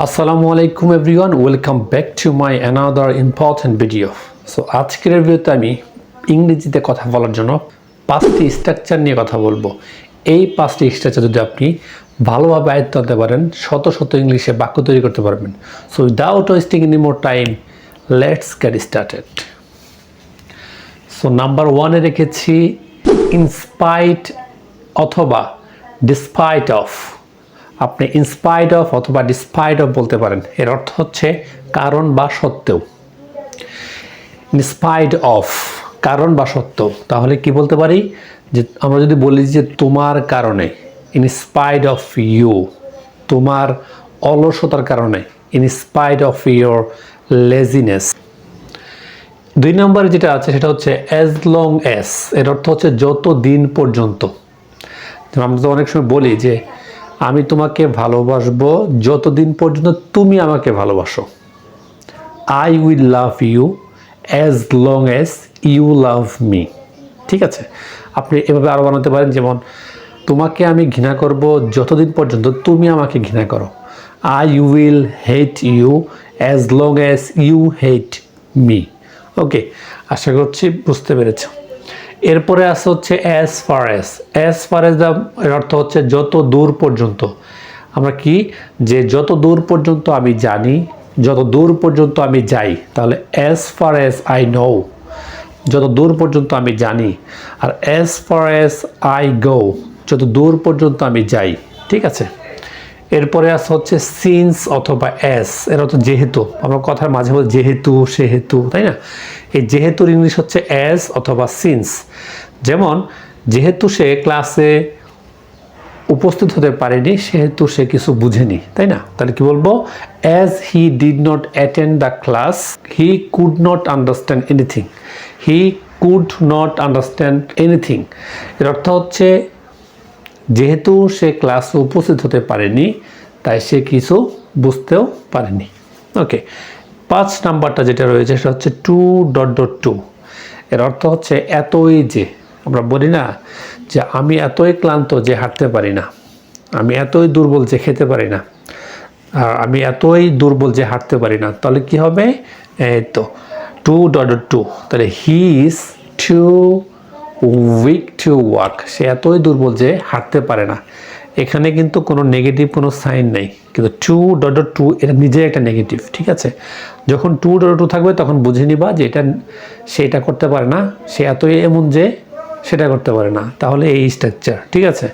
আসসালামু আলাইকুম everyone welcome back to my another important video so আজকের ভিডিওতে আমি ইংরেজিতে কথা বলার জন্য পাঁচটি স্ট্রাকচার নিয়ে কথা বলব। এই পাঁচটি স্ট্রাকচার যদি আপনি ভালোভাবে আয়ত্ত আনতে পারেন, শত শত ইংলিশে বাক্য তৈরি করতে পারবেন। So without wasting any more time let's get started so number ওয়ানে রেখেছি ইনস্পাইট অথবা ডিসপাইট অফ আপনি ইনস্পাইট অফ অথবা ডিসপাইট অফ বলতে পারেন। এর অর্থ হচ্ছে কারণ বা সত্ত্বেও। ইনস্পাইট অফ কারণ বা সত্ত্বেও। তাহলে কি বলতে পারি? যে আমরা যদি বলি যে তোমার কারণে ইনস্পাইট অফ ইউ তোমার অলসতার কারণে ইনস্পাইট অফ ইউর লেজিনেস দুই নম্বরে যেটা আছে সেটা হচ্ছে অ্যাজ লং অ্যাস এর অর্থ হচ্ছে যত দিন পর্যন্ত আমরা তো অনেক সময় বলি যে আমি তোমাকে ভালোবাসবো যতদিন পর্যন্ত তুমি আমাকে ভালোবাসো। I will love you as long as you love me ঠিক আছে? আপনি এভাবে আরও বানাতে পারেন, যেমন, তোমাকে আমি ঘৃণা করব যতদিন পর্যন্ত তুমি আমাকে ঘৃণা করো। I will hate you as long as you hate me okay আশা করছি বুঝতে পেরেছ। এরপরে আসে হচ্ছে as far as as far as এর অর্থ হচ্ছে যত দূর পর্যন্ত। আমরা কি? যে যত দূর পর্যন্ত আমি জানি, যত দূর পর্যন্ত আমি যাই, তাহলে as far as I know যত দূর পর্যন্ত আমি জানি, আর as far as I go যত দূর পর্যন্ত আমি যাই, ঠিক আছে? এরপরে আছে হচ্ছে সিন্স অথবা অ্যাস এর অর্থ যেহেতু। আমরা কথার মাঝে মাঝে যেহেতু, সেহেতু, তাই না? এই যেহেতুর ইংলিশ হচ্ছে অ্যাজ অথবা সিন্স যেমন, যেহেতু সে ক্লাসে উপস্থিত হতে পারেনি, সেহেতু সে কিছু বুঝেনি, তাই না? তাহলে কি বলব? As he did not attend the class he could not understand anything he could not understand anything এর অর্থ হচ্ছে যেহেতু সে ক্লাসে উপস্থিত হতে পারেনি, তাই সে কিছু বুঝতেও পারেনি। ওকে, পাঁচ নাম্বারটা যেটা রয়েছে সেটা হচ্ছে টু ডট ডট টু। এর অর্থ হচ্ছে এতই যে, আমরা বলি না যে আমি এতই ক্লান্ত যে হাঁটতে পারি না, আমি এতই দুর্বল যে খেতে পারি না আমি এতই দুর্বল যে হাঁটতে পারি না, তাহলে কি হবে? এই তো, টু ডট ডট টু, তাহলে he is too weak to walk সে এতই দুর্বল যে হাঁটতে পারে না। এখানে কিন্তু কোনো নেগেটিভ কোনো সাইন নেই। কিন্তু টু ডট টু এটা নিজে একটা নেগেটিভ ঠিক আছে? যখন টু ডট টু থাকবে তখন বুঝে নিবা যে এটা, সে এটা করতে পারে না। সে এতই এমন যে সেটা করতে পারে না। তাহলে এই স্ট্রাকচার ঠিক আছে?